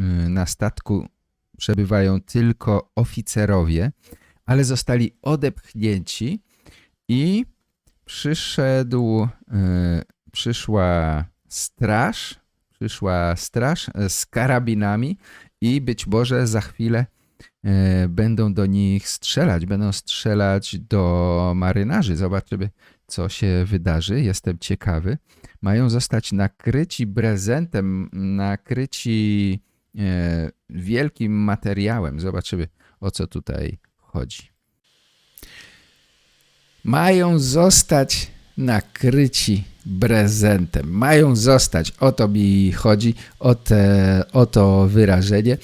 y, na statku przebywają tylko oficerowie, ale zostali odepchnięci i przyszedł, y, przyszła straż, przyszła straż y, z karabinami i być może za chwilę y, będą do nich strzelać, będą strzelać do marynarzy. Zobaczymy, co się wydarzy. Jestem ciekawy. Mają zostać nakryci prezentem, nakryci e, wielkim materiałem. Zobaczymy, o co tutaj chodzi. Mają zostać nakryci prezentem. Mają zostać, o to mi chodzi, o, te, o to wyrażenie.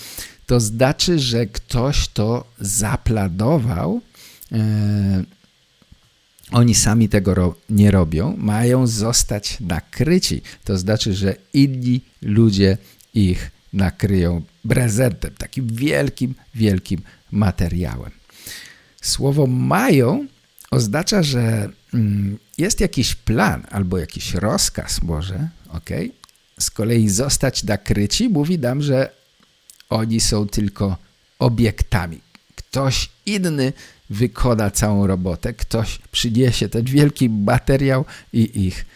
To znaczy, że ktoś to zaplanował. E, oni sami tego ro nie robią, mają zostać nakryci. To znaczy, że inni ludzie ich nakryją prezentem, takim wielkim, wielkim materiałem. Słowo mają oznacza, że mm, jest jakiś plan albo jakiś rozkaz może, ok? Z kolei zostać nakryci mówi nam, że oni są tylko obiektami. Ktoś inny wykona całą robotę, ktoś przyniesie ten wielki materiał i ich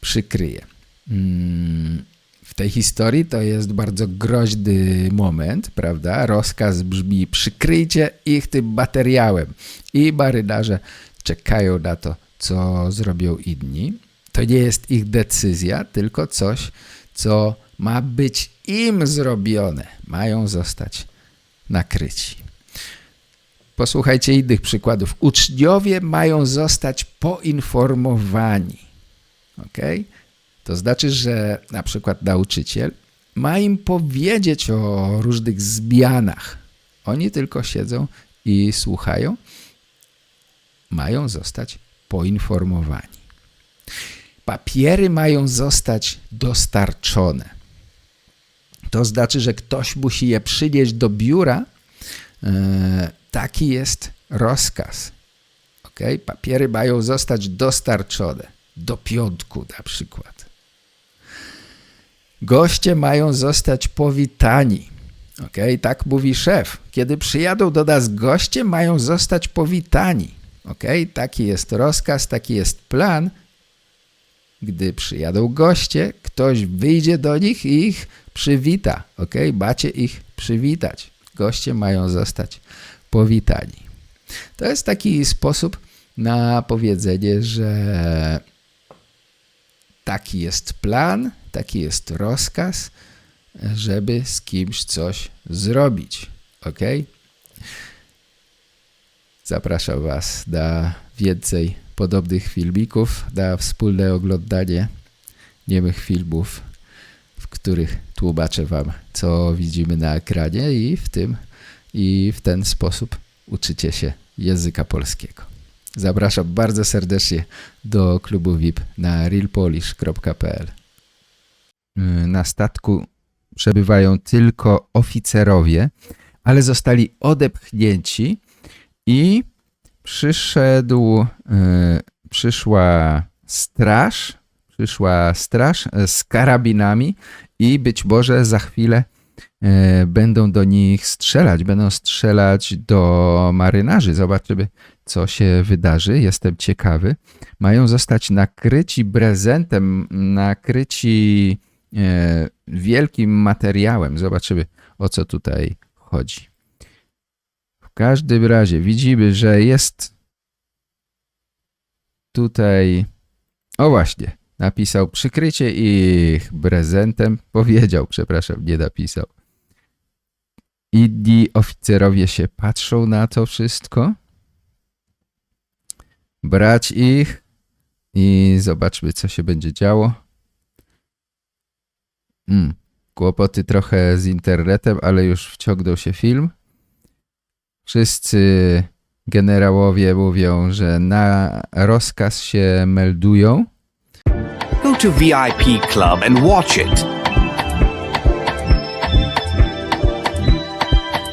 przykryje. Mm, W tej historii to jest bardzo groźny moment, prawda? Rozkaz brzmi przykryjcie ich tym materiałem i marynarze czekają na to, co zrobią inni. To nie jest ich decyzja, tylko coś, co ma być im zrobione. Mają zostać nakryci. Posłuchajcie innych przykładów. Uczniowie mają zostać poinformowani. ok? To znaczy, że na przykład nauczyciel ma im powiedzieć o różnych zmianach. Oni tylko siedzą i słuchają. Mają zostać poinformowani. Papiery mają zostać dostarczone. To znaczy, że ktoś musi je przynieść do biura. E, taki jest rozkaz. ok? Papiery mają zostać dostarczone do piątku na przykład. Goście mają zostać powitani. ok? Tak mówi szef. Kiedy przyjadą do nas goście, mają zostać powitani. ok? Taki jest rozkaz, taki jest plan. Gdy przyjadą goście, ktoś wyjdzie do nich i ich przywita. ok? Macie ich przywitać. Goście mają zostać powitani. To jest taki sposób na powiedzenie, że taki jest plan, taki jest rozkaz, żeby z kimś coś zrobić. ok? Zapraszam Was na więcej podobnych filmików, na wspólne oglądanie niemych filmów, w których tłumaczę Wam, co widzimy na ekranie i w tym i w ten sposób uczycie się języka polskiego. Zapraszam bardzo serdecznie do klubu VIP na realpolish.pl. Na statku przebywają tylko oficerowie, ale zostali odepchnięci i przyszedł, e, przyszła straż, przyszła straż z karabinami i być może za chwilę będą do nich strzelać, będą strzelać do marynarzy. Zobaczymy, co się wydarzy. Jestem ciekawy. Mają zostać nakryci prezentem, nakryci e, wielkim materiałem. Zobaczymy, o co tutaj chodzi. W każdym razie widzimy, że jest tutaj... O właśnie, napisał przykrycie ich prezentem. Powiedział, przepraszam, nie napisał. Inni oficerowie się patrzą na to wszystko. Brać ich i zobaczmy, co się będzie działo. Mm, kłopoty trochę z internetem, ale już wciągnął się film. Wszyscy generałowie mówią, że na rozkaz się meldują. Go to VIP Club and watch it.